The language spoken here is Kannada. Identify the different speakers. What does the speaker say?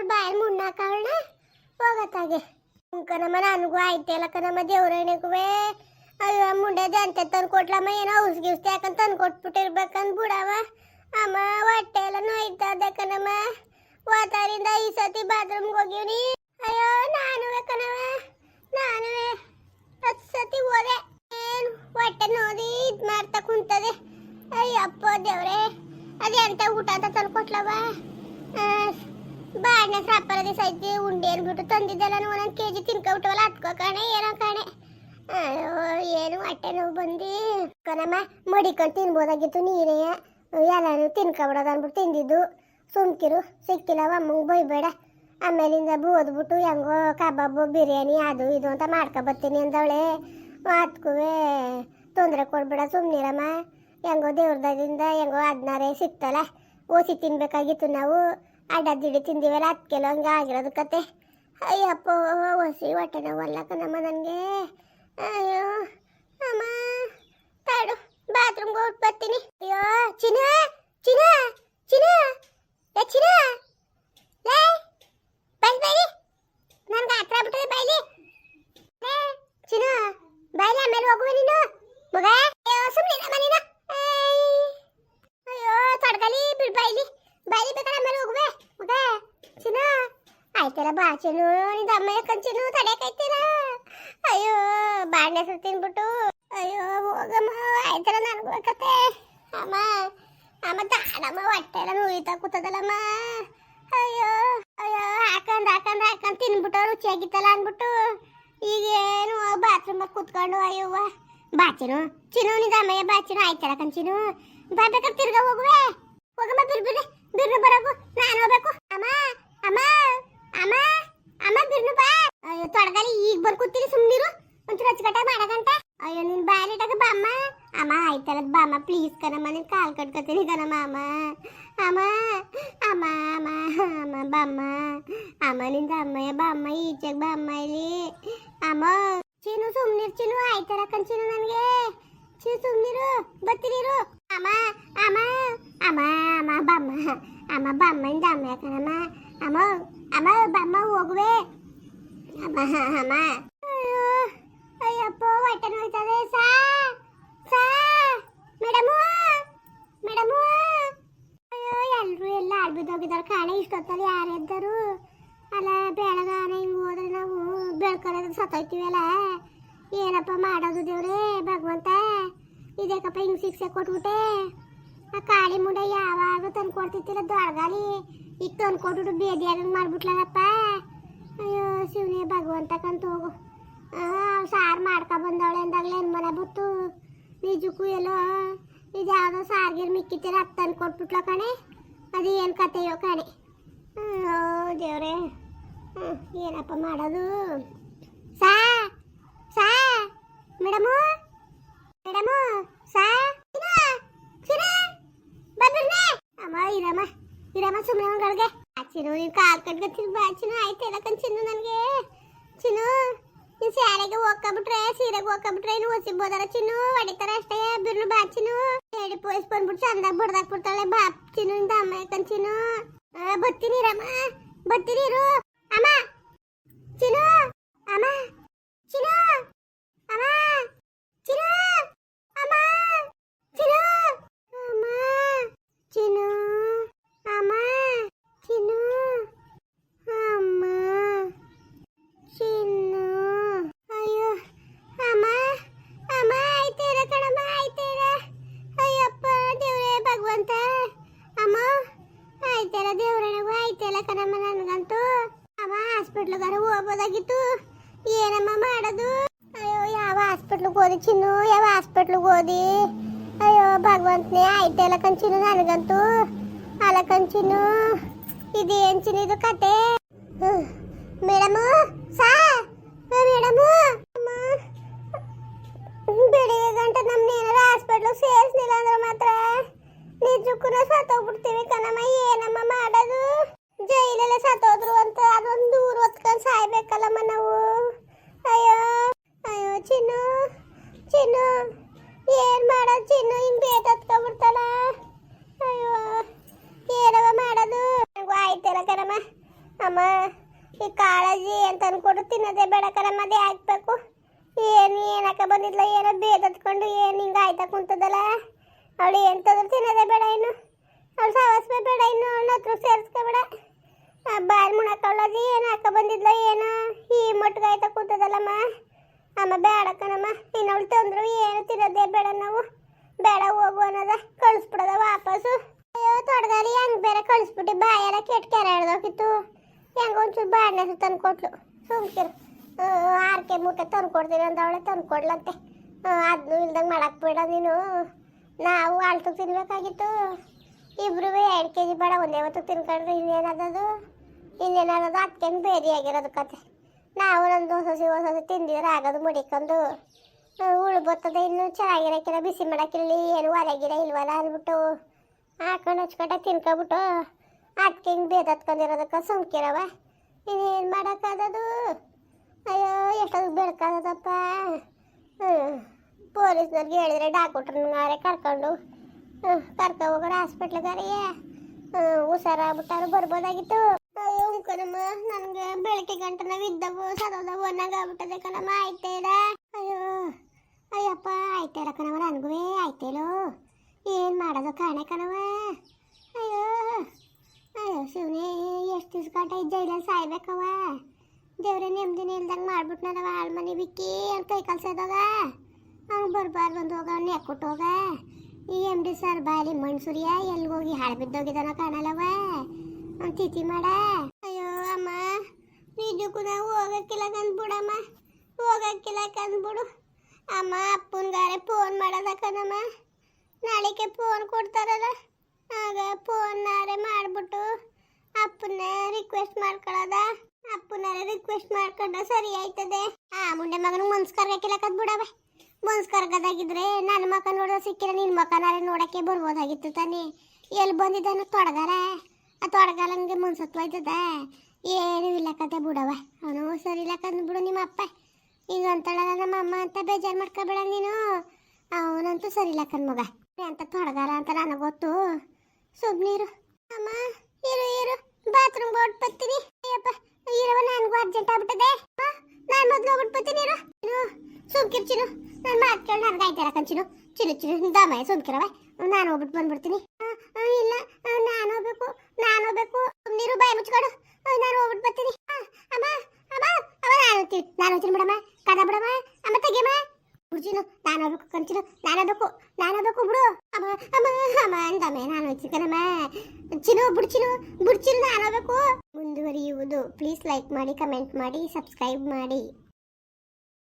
Speaker 1: ಅವಳು ಬಾಯಲ್ಲಿ ಮುಣ್ಣಾಕವಳ ಹೋಗತ್ತಾಗೆ ಕಣಮ್ಮ, ನನಗೂ ಆಯ್ತಲ್ಲ ಕಣಮ್ಮ ದೇವ್ರಣಿಗೂ ಅಯ್ಯೋ ಮುಂಡೆದ ಅಂತ ತಂದು ಕೊಟ್ಲಮ್ಮ, ಏನೋ ಔಸ್ ಗಿವ್ಸ್ ಯಾಕಂತ ತಂದು ಕೊಟ್ಬಿಟ್ಟಿರ್ಬೇಕಂತ ಬಿಡವ ಅಮ್ಮ, ಹೊಟ್ಟೆ ಎಲ್ಲ ನೋಯ್ತದೆ ಕಣಮ್ಮ. ವಾತಾರಿಂದ ಈ ಸತಿ ಬಾತ್ರೂಮ್ಗೆ ಹೋಗಿವ್ನಿ ಅಯ್ಯೋ ನಾನು ಕಣವ ನಾನು ಹತ್ತು ಸತಿ ಹೋದೆ. ಏನು ಹೊಟ್ಟೆ ನೋದಿ ಇದು ಮಾಡ್ತಾ ಕುಂತದೆ. ಅಯ್ಯಪ್ಪ ದೇವ್ರೆ, ಅದೇ ಅಂತ ಊಟ ಅಂತ ತಂದು ಕೊಟ್ಲವ ಬಾಡ್ನೆ ಸಾಪರ ದಿವಸ ಐತಿ ಉಂಡೆ ಅನ್ಬಿಟ್ಟು ತಂದಿದ್ದೆಲ್ಲ ಒಂದೊಂದು ಕೆ ಜಿ ತಿನ್ಕೊಬಿಟ್ಟವಲ್ಲ ಹತ್ಕೋ ಕಾಣೆ, ಏನೋ ಕಾಣೆ. ಏನು ಹೊಟ್ಟೆ ನೋವು ಬಂದು ಕಣಮ್ಮ. ಮಡಿಕೊಂಡು ತಿನ್ಬೋದಾಗಿತ್ತು ನೀರೇ. ಎಲ್ಲಾನು ತಿನ್ಕೊಬಿಡೋದು ಅಂದ್ಬಿಟ್ಟು ತಿಂದಿದ್ದು. ಸುಮ್ಕಿರು, ಸಿಕ್ಕಿಲ್ಲ, ಅಮ್ಮಂಗೆ ಬೈಬೇಡ ಆಮೇಲಿಂದ ಬೋದ್ಬಿಟ್ಟು ಹೆಂಗೋ ಕಬಾಬು, ಬಿರಿಯಾನಿ, ಅದು ಇದು ಅಂತ ಮಾಡ್ಕೊಬತ್ತೀನಿ ಅಂದವಳೆ. ಮಾತ್ಕುವೆ ತೊಂದರೆ ಕೊಡ್ಬೇಡ ಸುಮ್ಮನಿರಮ್ಮ ಹೆಂಗೋ ದೇವ್ರದಿಂದ ಹೆಂಗೋ ಅದ್ನಾರೇ ಸಿಕ್ತಲ್ಲ. ಓಸಿ ತಿನ್ಬೇಕಾಗಿತ್ತು ನಾವು. ಅಡ್ಡದಿಡಿ ತಿಂದಿವಲ್ಲ ಹತ್ಕೆಲ್ಲ ಹಂಗೆ ಆಗಿರೋದು ಕತೆ. ಅಯ್ಯಪ್ಪ, ಹೊಸಿ ಹೊಟ್ಟೆ ನೋವಲ್ಲ ಕಣಮ್ಮ ನನಗೆ. ಅಯ್ಯೋ, ಅಮ್ಮ, ತಾಡು ಬಾತ್ರೂಮ್ಗೆ ಹೋಗಿ ಬರ್ತೀನಿ. ಅಯ್ಯೋ ಚಿನ ಚಿನ ಚಿನ ಏ ಚಿನ ಲೇ ಬೈ ಬೈಲಿ. ನನ್ಗೆ ಹತ್ರ ಬಿಟ್ಟರೆ ಬೈಲಿ. ಲೇ ಚಿನ ಬೈಲಿ, ಆಮೇಲೆ ಹೋಗುವೆ ನೀನು. ಮಗ, ಅಯ್ಯೋ ಸುಮ್ಮನೆ ನಮ್ಮ ಅಯ್ಯೋ ತಡ್ಕಲಿ ಬಿಡ್, ಬೈಲಿ. ಬೈಲಿ ಬೇಕಾದ್ರೆ ಆಮೇಲೆ ಹೋಗುವೆ ಮಗ ಚಿನ್ನ ಆಯ್ತಲ್ಲ ಬಾ ಚಿನ್ನು ನಿಂದ ಅಮ್ಮ ಕಂಚಿನು ತಡೆಯಕೈತಿಲ್ಲ ಅಯ್ಯೋ ಬಾಂಡೆ ಸುತ್ತ ತಿನ್ಬಿಟ್ಟು ಅಯ್ಯೋ ಹೋಗಮ್ಮ ಆಯ್ತಲ್ಲ ನನಗೂ ಬೇಕತ್ತೆ ಅಮ್ಮ ಅಮ್ಮ ತಾಡಮ್ಮ ಹೊಟ್ಟೆ ಎಲ್ಲ ನೋಯ್ತಾ ಕೂತದಲ್ಲಮ್ಮ ಅಯ್ಯೋ ಅಯ್ಯೋ ಹಾಕಂದ್ ಹಾಕಂದ್ ಹಾಕಂದ್ ತಿನ್ಬಿಟ್ಟು ರುಚಿಯಾಗಿತ್ತಲ್ಲ ಅಂದ್ಬಿಟ್ಟು ಈಗೇನು ಬಾತ್ರೂಮ್ ಕೂತ್ಕೊಂಡು ಅಯ್ಯವ್ವ ಬಾಚಿನು ಚಿನು ನಿಂದ ಅಮ್ಮಯ್ಯ ಬಾಚಿನು ಆಯ್ತಲ್ಲ ಕಂಚಿನು ಬೇಕಾದ್ರೆ ತಿರ್ಗ ಹೋಗುವೆ? ಹೋಗಮ್ಮ ಬಿರ್ ಬಿರ್ರಿ ಬಿರ್ನು ಬರೋಗು, ನಾನು ಹೋಗ್ಬೇಕು. ಅಮ್ಮ ಅಮ್ಮ ಅಮ್ಮ ಅಮ್ಮ ಬಿರ್ನು ಬಾ. ಅಯ್ಯೋ, ತೊಡಗಲಿ, ಈಗ ಬಂದ್ ಸುಮ್ಮನಿರು ಒಂಚೂರು ಅಚ್ಚುಕಟ್ಟಾಗಿ ಮಾಡಕಂತ ಅಯ್ಯೋ, ನಿನ್ ಬಾಲಿಟಾಗ ಬಾಮ್ಮ ಅಮ್ಮ. ಆಯ್ತಲ್ಲ ಬಾಮ್ಮ ಪ್ಲೀಸ್ ಕಣಮ್ಮ, ನಿನ್ ಕಾಲ್ ಕಟ್ಕೊತೀನಿ ಕಣಮ್ಮ, ಅಮ್ಮ. ಅಮ್ಮ ಅಮ್ಮ ಅಮ್ಮ ಅಮ್ಮ ಬಾಮ್ಮ ಅಮ್ಮ. ನಿಂದ ಅಮ್ಮಯ್ಯ ಬಾಮ್ಮ ಈಚೆಗೆ ಬಾಮ್ಮ ಇಲ್ಲಿ. ಅಮ್ಮ. ಚೀನು ಸುಮ್ಮನಿರು ಚೀನು, ಆಯ್ತಲ್ಲ ಕಣ್ಚೀನು ನನಗೆ. ಚೀನು ಸುಮ್ನಿರು ಬತ್ತೀನಿರು ಅಮ್ಮ ಅಮ್ಮ ಅಮ್ಮ ಅಮ್ಮ, ಬಮ್ಮ, ಅಮ್ಮ ಬಮ್ಮಂದ ಅಮ್ಮ ಅಮ್ಮ ಅಮ್ಮ, ಬಮ್ಮ ಹೋಗುವೆ. ಅಮ್ಮ ಅಮ್ಮ. ಅಯ್ಯೋ, ಅಯ್ಯಪ್ಪ, ಹೊಟ್ಟೆ ನೋಯ್ತದೆ. ಸಾ ಸಾ, ಮೇಡಮು ಮೇಡಮು. ಅಯ್ಯೋ ಎಲ್ಲರೂ ಎಲ್ಲ ಆಡ್ಬಿದ್ದೋಗಿದ್ದಾರೆ ಕಾಣೆ, ಇಷ್ಟೊತ್ತಲ್ಲಿ ಯಾರು ಎದ್ದರು? ಅಲ್ಲ, ಬೆಳಗಾನ ಹಿಂಗೆ ಹೋದ್ರೆ ನಾವು ಬೆಳ್ಕೊಳ್ಳೋದು ಸತ್ತೋಯ್ತೀವಲ್ಲ? ಏನಪ್ಪ ಮಾಡೋದು ದೇವ್ರೇ, ಭಗವಂತ? ಇದಕ್ಕಪ್ಪ ಹಿಂಗೆ ಶಿಕ್ಷೆ ಕೊಟ್ಬಿಟ್ಟೆ. ಆ ಕಾಳಿ ಮುಂಡ ಯಾವಾಗ ತಂದು ಕೊಡ್ತಿತ್ತಿಲ್ಲ ದೊಡ್ಗಾಲಿ ಈಗ ತಂದು ಕೊಟ್ಬಿಟ್ಟು ಬೇದಿಯಾಗಂಗೆ ಮಾಡ್ಬಿಟ್ಲಲ್ಲಪ್ಪ. ಅಯ್ಯೋ, ಶಿವನೇ, ಭಗವಂತ ಕಂತ ಹೋಗು. ಸಾರು ಮಾಡ್ಕೊ ಬಂದವಳೆ ಅಂದಾಗಲೇ ಏನು ಮನೆ ಬಿತ್ತು ನಿಜಕ್ಕೂ ಎಲ್ಲೋ ಇದು ಯಾವುದೋ ಸಾರ್ಗಿರ್ ಮಿಕ್ಕಿತ್ತೀರ ಅದು ತಂದು ಕೊಟ್ಬಿಟ್ಲ ಕಣೆ? ಅದು ಏನು ಕತೆಯೋ ಕಣೆ. ಓ, ದೇವ್ರೆ. ಏನಪ್ಪ ಮಾಡೋದು? ಸಾ ಸಾ, ಮೇಡಮು. ಮೇಡಮು ಸಾ. ಅಮ್ಮ ಇರಮ್ಮ. ಇರಮ್ಮ ಸುಮ್ಮನೆ ಮಗಳಿಗೆ ಚಿನ್ನು ನೀನು ಕಾಲ್ ಕಟ್ಕೊತೀನಿ ಬಾ ಚಿನ್ನು ಆಯ್ತು ಎಲ್ಲ ಚಿನ್ನು ನನಗೆ. ಚಿನ್ನು ನೀನು ಸ್ಯಾರೆಗೆ ಹೋಗ್ಕೊಬಿಟ್ರೆ ಸೀರೆಗೆ ಹೋಗ್ಕೊಬಿಟ್ರೆ ಇನ್ನು ಹೊಸಿಬೋದಾರ ಚಿನ್ನು. ಹೊಡಿತಾರ ಅಷ್ಟೇ. ಬಿರ್ನು ಬಾ ಚಿನ್ನು. ಹೇಳಿ ಪೋಸ್ ಬಂದ್ಬಿಟ್ಟು ಚಂದಾಗ ಬಡ್ದಾಕ್ಬಿಡ್ತಾಳೆ ಬಾ ಚಿನ್ನು ಇಂದ ಅಮ್ಮ ಯಾಕಂದ್ ಚಿನ್ನು. ಆ, ಬರ್ತೀನಿ ರಮ್ಮ ಬರ್ತೀನಿ ಇರು. ಅಮ್ಮ ಚಿನ್ನು. ಅಮ್ಮ ಚಿನ್ನು. ಅಮ್ಮ ಚಿನ್ನು ಅಮ್ಮ ಚಿನ್ನು ಅಮ್ಮ ಚಿನ್ನು ಅಮ್ಮ ಚಿನ್ನು ಅಮ್ಮ ಚಿನ್ನು ಅಯ್ಯೋ ಅಮ್ಮ ಅಮ್ಮ ಆಯ್ತೇರ ಕಣಮ್ಮ ಆಯ್ತೇರ ಅಯ್ಯಪ್ಪ ದೇವ್ರೇ ಭಗವಂತ ಅಮ್ಮ ಆಯ್ತೇರ ದೇವ್ರನಿಗೂ ಆಯ್ತೇಲ ಕಣಮ್ಮ ನನ್ಗಂತೂ ಅಮ್ಮ ಹಾಸ್ಪಿಟ್ಲ್ಗಾರ ಹೋಗ್ಬೋದಾಗಿತ್ತು? ಏನಮ್ಮ ಮಾಡೋದು? ಅಯ್ಯೋ, ಯಾವ ಹಾಸ್ಪಿಟ್ಲಿಗೆ ಓದಿ ಚಿನ್ನು? ಯಾವ ಹಾಸ್ಪಿಟ್ಲಿಗೆ ಓದಿ ಅಯ್ಯೋ, ಭಗವಂತನೇ ಆಯ್ತೇಲ ಕಂಚಿನು ನನಗಂತೂ? ಅಲ್ಲ ಕಂಚಿನು ಇದೇನ್ ಚಿನ್ನು ಇದು ಕತೆ? ಮೇಡಮ್, ಸಾ? ಮೇಡಮ್ ಬೆಳಿಗ್ಗೆ ಗಂಟ ನಮ್ನ ಏನಾರ ಹಾಸ್ಪಿಟ್ಲಿಗೆ ಸೇರಿಸ್ಲಿಲ್ಲ ಅಂದ್ರೆ ಮಾತ್ರ ನಿಜಕ್ಕೂ ಸತ್ತೋಗ್ಬಿಡ್ತೀವಿ ಕಣಮ್ಮ. ಏನಮ್ಮ ಮಾಡೋದು ಜೈಲೆಲ್ಲ ಸತ್ತೋದ್ರು ಅಂತ ಅದೊಂದು ದೂರ ಹೊತ್ಕೊಂಡು ಸಾಯ್ಬೇಕಲ್ಲಮ್ಮ ನಾವು ಅಯ್ಯೋ ಅಯ್ಯೋ ಚಿನ್ನು ಚಿನ್ನು ಏನ್ ಮಾಡೋದು ಚಿನ್ನು ಹಿಂಗ್ ಬೇತತ್ಕೊಂಡ್ಬಿಡ್ತಾಳ ಅಯ್ಯೋ ಏನವ ಮಾಡೋದು ನಂಗೂ ಆಯ್ತಲ್ಲ ಕಣಮ್ಮ ಅಮ್ಮ, ಈ ಕಾಳಜಿ ಅಂತ ಅನ್ಕೊಂಡು ತಿನ್ನೋದೇ ಬೇಡ ಕಣಮ್ಮ, ಅದೇ ಹಾಕ್ಬೇಕು. ಏನು ಏನಕ್ಕ ಬಂದಿದ್ಲ, ಏನೋ ಬೇದತ್ಕೊಂಡು ಏನು ಹಿಂಗೆ ಆಯ್ತಾ ಕುಂತದಲ್ಲ. ಅವಳು ಎಂತಂದ್ರೆ ತಿನ್ನೋದೇ ಬೇಡ ಇನ್ನು. ಅವಳು ಸಾವಸ್ಬೇ ಬೇಡ ಇನ್ನು ಅವಳ ಹತ್ರ ಸೇರಿಸ್ಕೋಬೇಡ. ಬಾಲ್ ಮುಣಕೊಳ್ಳೋದು ಏನು ಹಾಕ ಬಂದಿದ್ಲ, ಏನೋ ಈ ಮಟ್ಟಿಗೆ ಆಯ್ತಾ ಕೂತದಲ್ಲಮ್ಮ. ಅಮ್ಮ, ಬೇಡ ಕಣಮ್ಮ, ಇನ್ನು ಅವಳು ತಂದ್ರು ಏನು ತಿನ್ನೋದೇ ಬೇಡ ನಾವು. ಬೇಡ ಹೋಗು ಅನ್ನೋದ ಕಳಿಸ್ಬಿಡೋದ ವಾಪಸ್ಸು. ತೊಡಗಾಲಿ ಹೆಂಗ್ ಬೇರೆ ಕಳಿಸ್ಬಿಟ್ಟು ಬಾಯೆಲ್ಲ ಕೆಟ್ಟ ಕೆರೆ ಹಿಡ್ದೋಗಿತ್ತು ಹೆಂಗ ಒಂಚೂರು ಬಾಣಸು ತಂದು ಕೊಟ್ಲು. ಸುಮ್ಕಿರು. ಆರ್ಕೆ ಮೂಟೆ ತಂದು ಕೊಡ್ತೀನಿ ಅಂತ ಅವಳೆ ತಂದು ಕೊಡ್ಲಂತೆ. ಅದನ್ನು ಇಲ್ದಂಗೆ ಮಾಡಕ್ ಬೇಡ ನೀನು. ನಾವು ಆಳ್ತು ತಿನ್ಬೇಕಾಗಿತ್ತು. ಇಬ್ರು ಎರಡು ಕೆ ಜಿ ಬೇಡ, ಒಂದೇ ಹೊತ್ತು ತಿನ್ಕೊಂಡ್ರೆ ಇನ್ನೇನದದು? ಇನ್ನೇನದು ಅದಕ್ಕೇನು ಬೇರೆ ಆಗಿರೋದು ಕತೆ. ನಾವು ನಂದು ಹೊಸ ಹೊಸ ಹೊಸ ತಿಂದಿದ್ರೆ ಆಗೋದು ಮುಡಿಕೊಂಡು. ಉಳು ಬರ್ತದೆ ಇನ್ನು ಚೆನ್ನಾಗಿರಕ್ಕಿಲ್ಲ ಬಿಸಿ ಮಾಡೋಕ್ಕಿಲ್ಲ ಏನು ಹೊರಗಿರ ಇಲ್ವಲ್ಲ ಅಂದ್ಬಿಟ್ಟು. ಹಾಕೊಂಡು ಹಚ್ಕೊಂಡ ತಿನ್ಕೊಬಿಟ್ಟು ಅದಕ್ಕೆ ಹಿಂಗೆ ಬೇದ ಹತ್ಕೊಂಡಿರೋದಕ್ಕೆ ಸುಮ್ಕಿರವ. ಇನ್ನೇನು ಮಾಡೋಕ್ಕಾದದು? ಅಯ್ಯೋ ಎಷ್ಟೊಂದು ಬೆಳ್ಕಾದಪ್ಪ ಹ್ಞೂ ಪೊಲೀಸ್ನವ್ರಿಗೆ ಹೇಳಿದ್ರೆ ಡಾಕ್ಟ್ರನ್ನಾರೆ ಕರ್ಕೊಂಡು. ಕರ್ಕೊ ಹೋಗೋಣ ಹಾಸ್ಪಿಟ್ಲಿಗಾರಿಗೆ ಹುಷಾರಾಗ್ಬಿಟ್ಟಾರು, ಬರ್ಬೋದಾಗಿತ್ತು. ಅಯ್ಯೋ, ಕಣಮ್ಮ, ನನಗೆ ಬೆಳಗ್ಗೆ ಗಂಟೆ ನಾವು ಇದ್ದವು ಸದೋದವು ಅನ್ನಂಗೆ ಕಣಮ್ಮ ಆಯ್ತೇಡ ಅಯ್ಯೋ, ಅಯ್ಯಪ್ಪ ಆಯ್ತೇಡ ಕಣವ ನನಗೂ ಆಯ್ತೇಲೋ ಏನು ಮಾಡೋದು ಕಾಣೆ ಕಣವ ಅಯ್ಯೋ ಅಯ್ಯೋ ಶಿವನೇ, ಎಷ್ಟು ದಿವ್ಸ ಗಂಟೆ ಜೈಲಲ್ಲಿ ಸಾಯ್ಬೇಕವ ದೇವ್ರೆ ನೆಮ್ಮದಿನ ಇಲ್ದಂಗೆ ಮಾಡ್ಬಿಟ್ನಲ್ಲವ ಹಾಳು ಮನೆ ಬಿಕ್ಕಿ ಅಂತ ಕೈ ಕಲ್ಸೋದಾಗ ಅವ್ನು ಬರ್ಬಾರ್ದು ಬಂದು ಹೋಗ, ಅವ್ನು ಈ ಎಂ ಡಿ ಸರ್ ಬಾಲಿ ಮಣ್ಸೂರಿಯ ಎಲ್ಲಿ ಹೋಗಿ ಹಾಳು ಬಿದ್ದೋಗಿದ್ದಾನ ಕಾಣಲ್ಲವ ಅವ್ನು ತಿಥಿ ಮಾಡ. ಅಯ್ಯೋ ಅಮ್ಮ, ನಿಜಕ್ಕೂ ನಾವು ಹೋಗಕ್ಕಿಲ್ಲ ಕಂದ್ಬಿಡಮ್ಮ ಹೋಗಕ್ಕಿಲ್ಲ ಕಂದ್ಬಿಡು. ಅಮ್ಮ, ಅಪ್ಪನ್ಗಾರೆ ಫೋನ್ ಮಾಡೋದಕ್ಕನಮ್ಮ ನಾಳೆಗೆ ಫೋನ್ ಕೊಡ್ತಾರಲ್ಲ, ಆಗ ಫೋನ್ನಾರೆ ಮಾಡಿಬಿಟ್ಟು ಅಪ್ಪನ ರಿಕ್ವೆಸ್ಟ್ ಮಾಡ್ಕೊಳ್ಳೋದ? ಅಪ್ಪನಾರೆ ರಿಕ್ವೆಸ್ಟ್ ಮಾಡ್ಕೊಂಡ್ರೆ ಸರಿ ಆಯ್ತದೆ. ಆ, ಮುಂಡೆ ಮಗನ ಬಿಡವ ಮನ್ಸ್ ಕರ್ಗದಾಗಿದ್ರೆ ನನ್ನ ಮಗ ನೋಡೋ ಸಿಕ್ಕಿರ ನಿನ್ನ ಮಕನಾರೆ ನೋಡಕ್ಕೆ ಬರ್ಬೋದಾಗಿತ್ತು ತಾನೇ. ಎಲ್ಲಿ ಬಂದಿದ್ದಾನು ತೊಡಗಾರ. ಆ ತೊಡಗಾಲಂಗೆ ಮನ್ಸತ್ವಾಯ್ತದ ಏನೂ ಇಲ್ಲ ಕತೆ ಬಿಡವ ಅವನು ಸರಿ ಇಲ್ಲ ಬಿಡು ನಿಮ್ಮ ಅಪ್ಪ. ಈಗ ಅಂತಳಲ್ಲ ನಮ್ಮ ಅಮ್ಮ ಅಂತ ಬೇಜಾರು ಮಾಡ್ಕೊಬೇಡ ನೀನು. ಅವನಂತೂ ಸರಿ ಇಲ್ಲ ಕಣ್ ಮಗ. ಅಂತ ತೊಡಗಾರ ಅಂತ ನನಗೆ ಗೊತ್ತು. ಸುಬ್ನೀರು ಅಮ್ಮ, ಇರು ಇರು. ಬಾತ್ರೂಮ್ ಬೋರ್ಡ್ ಬರ್ತೀನಿ. ಅಯ್ಯಪ್ಪ ಇರವ ನನಗೂ ಅರ್ಜೆಂಟ್ ಆಗ್ಬಿಟ್ಟದೆ. ನಾನು ಮೊದಲು ಹೋಗ್ಬಿಟ್ಟು ಬರ್ತೀನಿ, ಇರು. ಇರು. ಸುಮ್ಕಿರು ಚಿರು ನಾನು ಕೇಳಿ, ನನಗೆ ಆಯ್ತಾರ ಕಂಚಿನು ಚಿರು ಚಿರು ದಮ ಸುಮ್ಕಿರವ ನಾನು ಹೋಗ್ಬಿಟ್ಟು ಬಂದ್ಬಿಡ್ತೀನಿ. ಇಲ್ಲ ನಾನು ಹೋಗ್ಬೇಕು ನಾನು ಹೋಗ್ಬೇಕು. ನೀರು, ಬಾಯಿ ಮುಚ್ಕೊಡು. ನಾನು ಹೋಗ್ಬಿಟ್ಟು ಬರ್ತೀನಿ. ಅಮ್ಮ ಅಮ್ಮ ಅಮ್ಮ ನಾನು ಹೋಗ್ತೀನಿ. ನಾನು ಹೋಗ್ತೀನಿ ಬಿಡಮ್ಮ. ಕದ ಬಿಡಮ್ಮ. ಅಮ್ಮ, ತೆಗಿಯಮ್ಮ. ಬಿಡ್ಚಿನು ನಾನು ಹೋಗ್ಬೇಕು ಕಂಚಿನು ನಾನು ಹೋಗ್ಬೇಕು ನಾನು ಹೋಗ್ಬೇಕು ಬಿಡು. ಅಮ್ಮ ಅಮ್ಮ ಅಮ್ಮ, ಅಂದಮ್ಮೆ, ನಾನು ಹೋಗ್ತೀನಿ ಕಣಮ್ಮ ಚಿನು ಬಿಡ್ಚಿನು ಬಿಡ್ಚಿನು ನಾನು ಹೋಗ್ಬೇಕು ಮುಂದುವರಿಯುವುದು ಪ್ಲೀಸ್ ಲೈಕ್ ಮಾಡಿ ಕಮೆಂಟ್ ಮಾಡಿ ಸಬ್ಸ್ಕ್ರೈಬ್ ಮಾಡಿ.